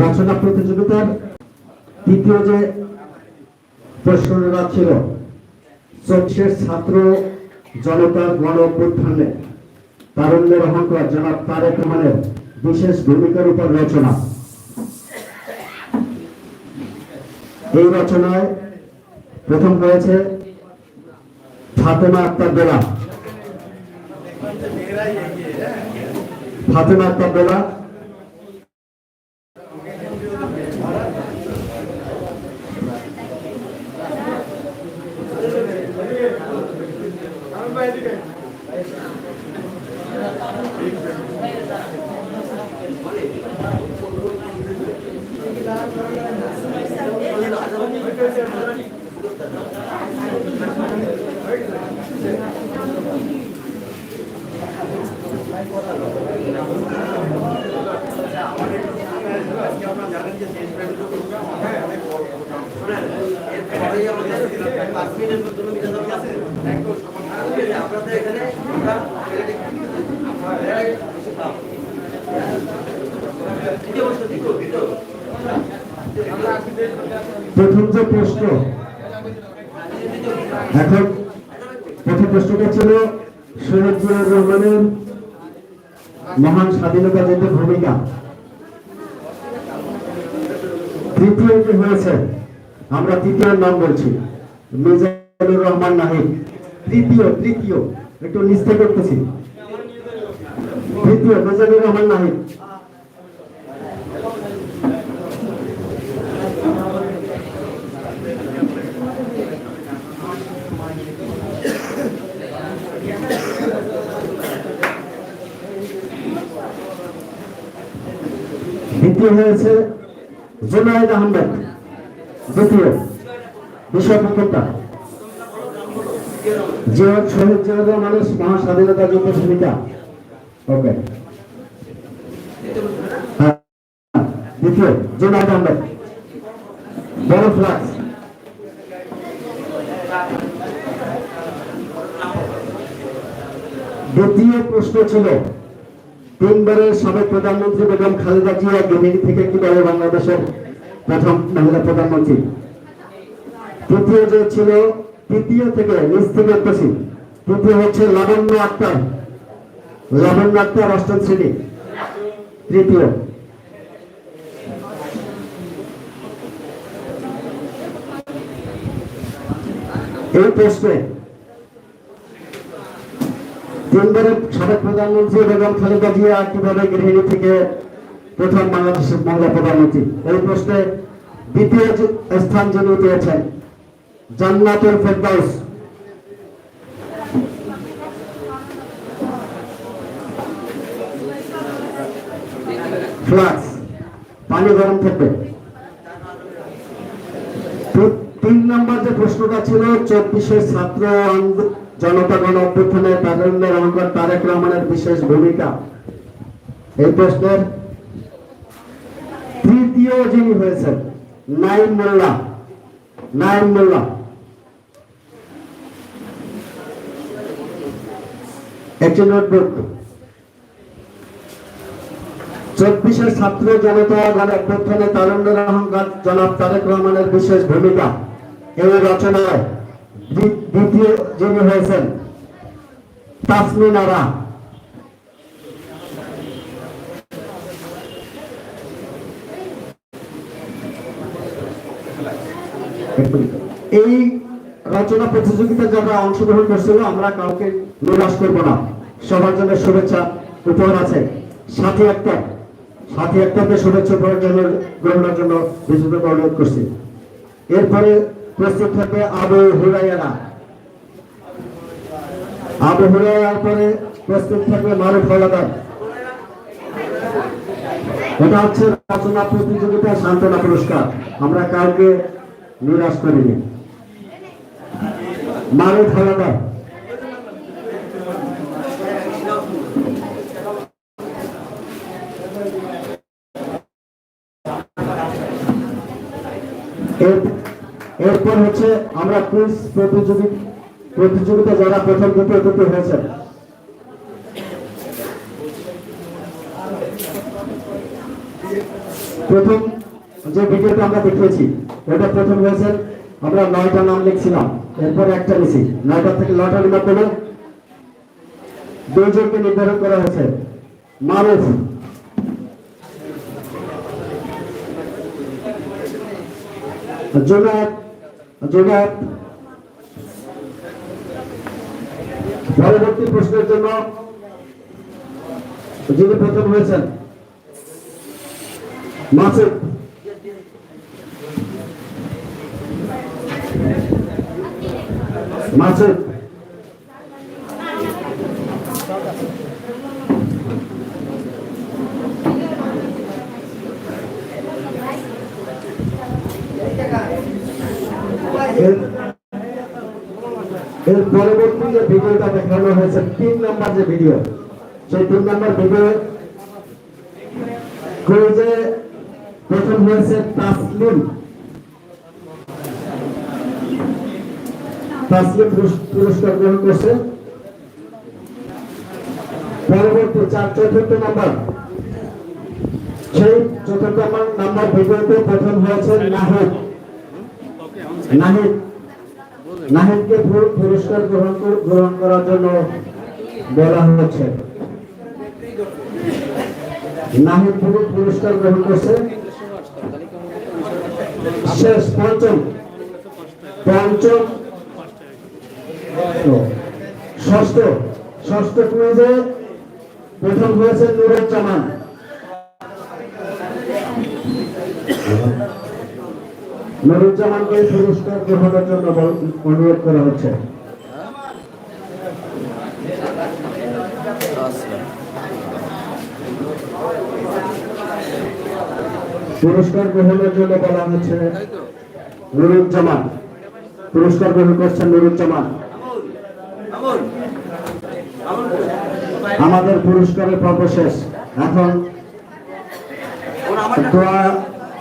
রচনা প্রতিযোগিতার তৃতীয় যে প্রশ্নটা ছিল চব্বিশের ছাত্র জনতার গণ অভ্যুত্থানে তারুণ্যের অহংকার জনাব তারেক রহমানের বিশেষ ভূমিকার উপর রচনা। এই রচনায় প্রথম হয়েছে ফাতেমা আক্তার দোলা ফাতেমা আক্তার দোলা প্রশ্ন এখন প্রথম প্রশ্নটা ছিল শহীদ জিয়াউর রহমানের মহান স্বাধীনতা যুদ্ধে ভূমিকা। তৃতীয় যে হয়েছে? আমরা তৃতীয় নাম বলছি। মিজানুর রহমান নাহিদ। তৃতীয় তৃতীয়। একটু নিস্তে করতেছি। তৃতীয়, মিজানুর রহমান নাহিদ। দ্বিতীয় হয়েছে জুনায়দ আহমেদ দ্বিতীয় শহীদ রহমানের মহা স্বাধীনতা যুদ্ধ ভূমিকা। ওকে। হ্যাঁ, দ্বিতীয় জুনায়দ আহমেদ বড় ফ্লাক্স। দ্বিতীয় প্রশ্ন ছিল তিনবারের সাবেক প্রধানমন্ত্রী বেগম খালেদা জিয়া গেমিনি থেকে কীভাবে বাংলাদেশের প্রথম মহিলা প্রধানমন্ত্রী। তৃতীয় যে ছিল তৃতীয় থেকে নিচ থেকে পেছি তৃতীয় হচ্ছে লাবণ্য আক্তার। লাবণ্য আক্তার অষ্টম শ্রেণি। তৃতীয়। এই প্রশ্নে তিনবারের সাবেক প্রধানমন্ত্রী বেগম খালেদা জিয়া কীভাবে গৃহিণী থেকে প্রথম বাংলাদেশের প্রধানমন্ত্রী? এই প্রশ্নে দ্বিতীয় স্থান যিনি পেয়েছেন, জান্নাতুল ফেরদাউস। ফ্লাক্স, পানি গরম থাকবে। তিন নম্বর যে প্রশ্নটা ছিল, চব্বিশের ছাত্র জনতা গণ অভ্যুত্থানে তারুণ্যের অহংকার তারেক রহমানের বিশেষ ভূমিকা। এই প্রশ্নের তৃতীয় যিনি হয়েছেন, নাইম মোল্লা। নাইম মোল্লা। একটি নোটবুক। চব্বিশের ছাত্র জনতা গণ অভ্যুত্থানে তারুণ্যের অহংকার জনাব তারেক রহমানের বিশেষ ভূমিকা। এই রচনায় দ্বিতীয় যিনি হয়েছেন তাসমিন আরা। এই রচনা প্রতিযোগিতা যারা অংশগ্রহণ করছিল, আমরা কাউকে নিরাশ করব না। সবার জন্য শুভেচ্ছা উপহার আছে। সাথী একটা সাথী একটাকে শুভেচ্ছা উপহার জন্য গ্রহণের জন্য বিশেষ অনুরোধ করছি। এরপরে প্রস্তুত থাকবে আবু হুরাইয়ারা আবু পরে প্রস্তুত থাকবে মারুফ হলাদার এটা হচ্ছে রচনা প্রতিযোগিতা সান্ত্বনা পুরস্কার। আমরা কাউকে নিরাশ করিনি। মারুফ হলাদার এর- এরপর হচ্ছে আমরা কুইজ প্রতিযোগী প্রতিযোগিতা যারা প্রথম, দ্বিতীয়, তৃতীয় হয়েছে। প্রথম যে ভিডিওটা আমরা দেখিয়েছি, ওটা প্রথম হয়েছে, আমরা নয়টা নাম লিখছিলাম, এরপর একটা নিছি নয়টা থেকে লটারির মাধ্যমে দুইজনকে নির্ধারণ করা হয়েছে। মারুফ। জোনায়েত জোনায়েত পরবর্তী প্রশ্নের জন্য যিনি প্রথম হয়েছেন মাসুদ। মাসুদ। এর- পরবর্তী যে ভিডিওটা দেখানো হয়েছে, তিন নাম্বার যে ভিডিও, সেই তিন নাম্বার ভিডিও যে প্রথম হয়েছে তাসলিম। তাসলিম পুরস্কার গ্রহণ করছে। পরবর্তী চার, চতুর্থ নাম্বার। সেই চতুর্থ নাম্বার- ভিডিওতে প্রথম হয়েছে নাহিদ। নাহিদ, নাহিদকে পুর- পুরস্কার গ্রহণ গ্রহণ করার জন্য বলা হচ্ছে। নাহিদ পুর- পুরস্কার গ্রহণ করছে। শেষ পঞ্চম। পঞ্চম। ষষ্ঠ। ষষ্ঠ কুইজে প্রথম হয়েছে নুরুজ্জামান নুরুজ্জামানকে পুরস্কার গ্রহণের জন্য অনুরোধ করা হচ্ছে। পুরস্কার গ্রহণের জন্য বলা হচ্ছে নুরুজ্জামান। পুরস্কার গ্রহণ করছেন নুরুজ্জামান। আমাদের পুরস্কারের পর্ব শেষ। এখন দোয়া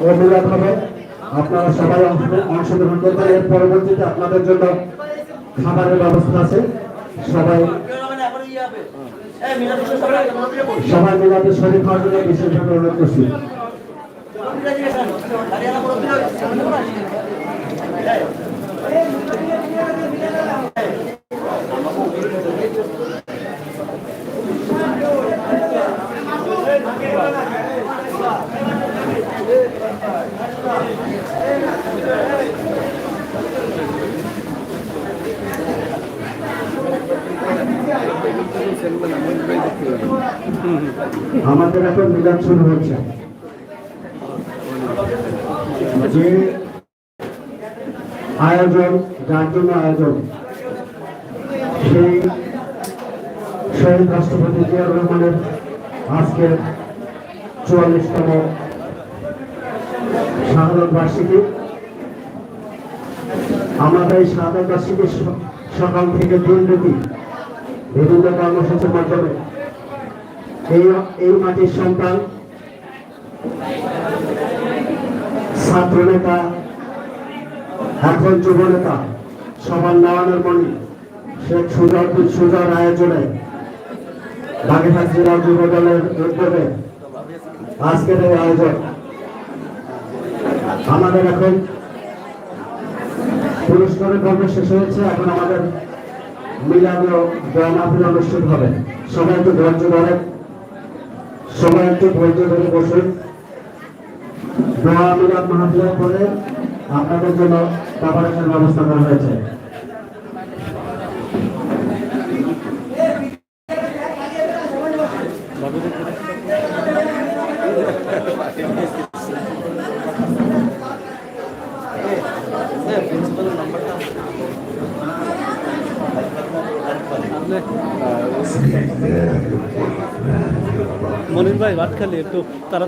ও হবে। আপনারা সবাই অংশ- অংশগ্রহণ করবেন এর পরবর্তীতে আপনাদের জন্য খাবারের ব্যবস্থা আছে। সবাই সবাই মিলাতে শরীর খাওয়ার জন্য বিশেষভাবে অনুরোধ করছি। আমাদের এখন মিলাদ শুরু হচ্ছে। যে আয়োজন, যার জন্য আয়োজন, সেই শহীদ রাষ্ট্রপতি জিয়াউর রহমানের আজকের চুয়াল্লিশতম শাহাদত বার্ষিকী এই সকাল থেকে বিভিন্ন কর্মসূচির মাধ্যমে। এই মাটির সন্তান, ছাত্র নেতা, এখন যুব নেতা, সবার মণি সুজাউদ্দিন সুজার আয়োজনে বাগেরহাট জেলা যুব দলের উদ্যোগে আজকের এই আয়োজন। আমাদের এখন পুরস্কারের পর্ব শেষ হয়েছে, এখন আমাদের মিলাদ ও দোয়া মাহফিল অনুষ্ঠিত হবে। সবাই একটু ধৈর্য ধরে সবাই একটু ধৈর্য ধরে বসুন। দোয়া, মিলাদ, মাহফিলের পরে আপনাদের জন্য খাবারের ব্যবস্থা করা হয়েছে। মনির ভাই ভাত খালি একটু তাড়াতাড়ি